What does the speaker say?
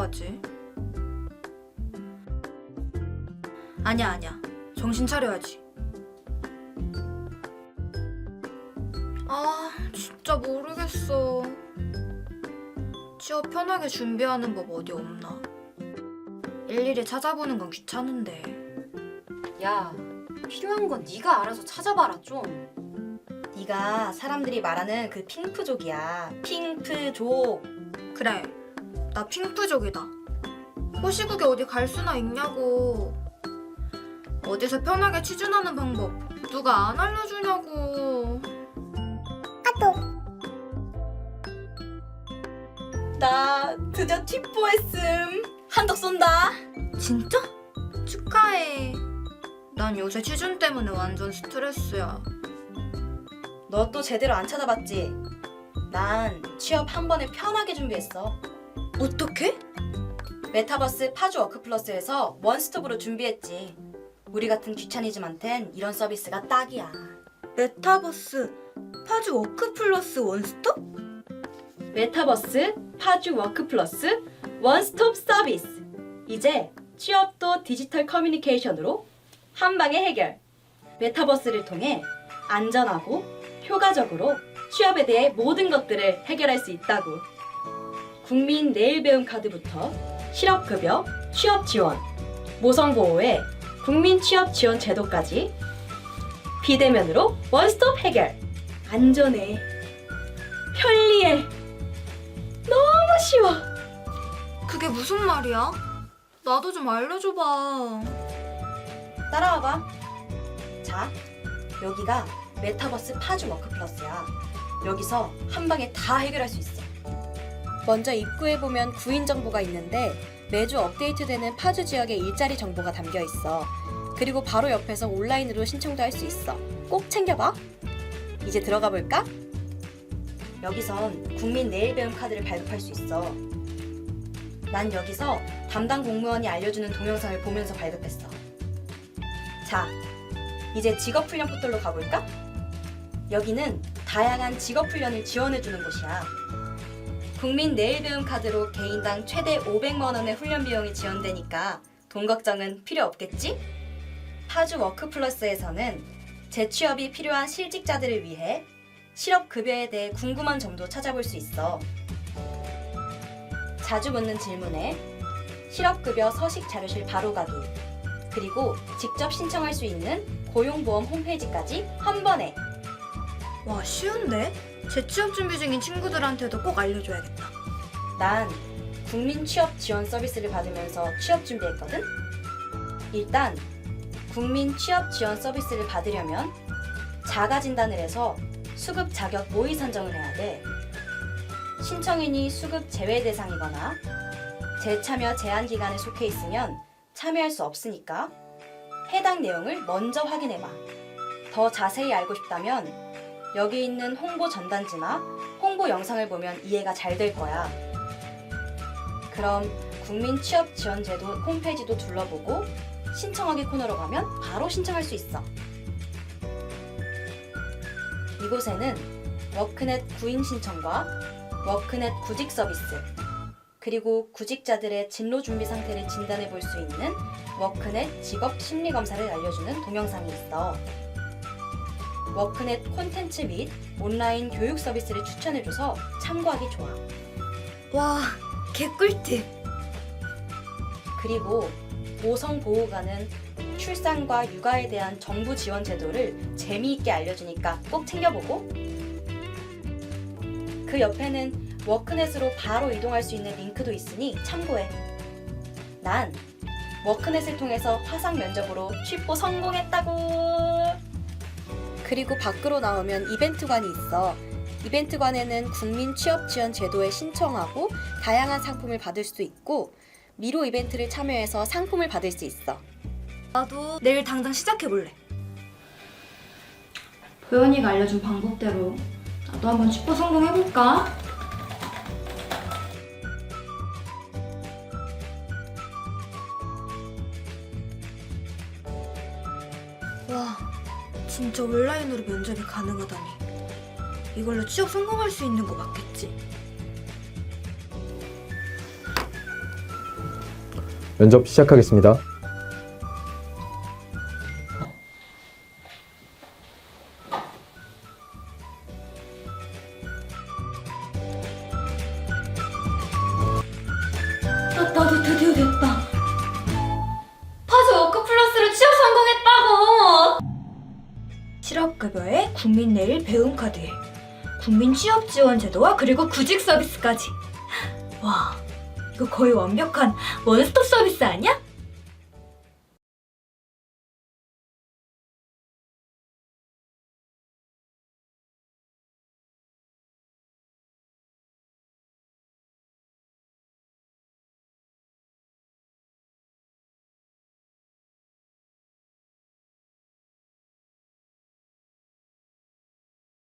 하지? 아니야, 아니야. 정신 차려야지. 아, 진짜 모르겠어. 취업 편하게 준비하는 법 어디 없나? 일일이 찾아보는 건 귀찮은데. 야, 필요한 건 네가 알아서 찾아봐라 좀. 네가 사람들이 말하는 그 핑크족이야. 핑크족. 그래, 나 핑크족이다. 호시국에 어디 갈 수나 있냐고. 어디서 편하게 취준하는 방법 누가 안 알려주냐고. 나 드디어 팁보 했음. 한덕 쏜다. 진짜? 축하해. 난 요새 취준 때문에 완전 스트레스야. 너 또 제대로 안 찾아봤지? 난 취업 한 번에 편하게 준비했어. 어떻게? 메타버스 파주 워크플러스에서 원스톱으로 준비했지. 우리 같은 귀차니즘한텐 이런 서비스가 딱이야. 메타버스 파주 워크 플러스 원스톱? 메타버스 파주 워크플러스 원스톱 서비스. 이제 취업도 디지털 커뮤니케이션으로 한 방에 해결. 메타버스를 통해 안전하고 효과적으로 취업에 대해 모든 것들을 해결할 수 있다고. 국민 내일 배움 카드부터 실업급여, 취업 지원, 모성 보호에 국민 취업 지원 제도까지 비대면으로 원스톱 해결. 안전해. 편리해. 너무 쉬워. 그게 무슨 말이야? 나도 좀 알려줘봐. 따라와봐. 자, 여기가 메타버스 파주 워크플러스야. 여기서 한 방에 다 해결할 수 있어. 먼저 입구에 보면 구인 정보가 있는데 매주 업데이트되는 파주 지역의 일자리 정보가 담겨 있어. 그리고 바로 옆에서 온라인으로 신청도 할 수 있어. 꼭 챙겨봐. 이제 들어가 볼까? 여기선 국민 내일 배움 카드를 발급할 수 있어. 난 여기서 담당 공무원이 알려주는 동영상을 보면서 발급했어. 자, 이제 직업훈련 포털로 가볼까? 여기는 다양한 직업훈련을 지원해주는 곳이야. 국민 내일 배움 카드로 개인당 최대 500만 원의 훈련 비용이 지원되니까 돈 걱정은 필요 없겠지? 파주 워크플러스에서는 재취업이 필요한 실직자들을 위해 실업급여에 대해 궁금한 점도 찾아볼 수 있어. 자주 묻는 질문에 실업급여 서식 자료실 바로 가기, 그리고 직접 신청할 수 있는 고용보험 홈페이지까지 한 번에 와, 쉬운데? 재취업 준비 중인 친구들한테도 꼭 알려줘야겠다. 난 국민 취업 지원 서비스를 받으면서 취업 준비했거든. 일단 국민 취업 지원 서비스를 받으려면 자가 진단을 해서 수급 자격 모의 선정을 해야 돼. 신청인이 수급 제외 대상이거나 재참여 제한 기간에 속해 있으면 참여할 수 없으니까 해당 내용을 먼저 확인해 봐. 더 자세히 알고 싶다면 여기 있는 홍보 전단지나 홍보 영상을 보면 이해가 잘 될 거야. 그럼 국민 취업 지원 제도 홈페이지도 둘러보고 신청하기 코너로 가면 바로 신청할 수 있어. 이곳에는 워크넷 구인 신청과 워크넷 구직 서비스, 그리고 구직자들의 진로 준비 상태를 진단해 볼 수 있는 워크넷 직업 심리 검사를 알려주는 동영상이 있어. 워크넷 콘텐츠 및 온라인 교육 서비스를 추천해줘서 참고하기 좋아. 와, 개꿀팁. 그리고 모성 보호관은 출산과 육아에 대한 정부 지원 제도를 재미있게 알려주니까 꼭 챙겨보고 그 옆에는 워크넷으로 바로 이동할 수 있는 링크도 있으니 참고해. 난 워크넷을 통해서 화상 면접으로 취뽀 성공했다고. 그리고 밖으로 나오면 이벤트관이 있어. 이벤트관에는 국민 취업 지원 제도에 신청하고 다양한 상품을 받을 수 있고 미로 이벤트를 참여해서 상품을 받을 수 있어. 나도 내일 당장 시작해볼래. 도연이가 알려준 방법대로 나도 한번 취뽀 성공해볼까? 와, 진짜 온라인으로 면접이 가능하다니. 이걸로 취업 성공할 수 있는 거 맞겠지? 면접 시작하겠습니다. 나, 나도 드 실업급여에 국민 내일 배움 카드에 국민 취업 지원 제도와 그리고 구직 서비스까지. 와, 이거 거의 완벽한 원스톱 서비스 아니야?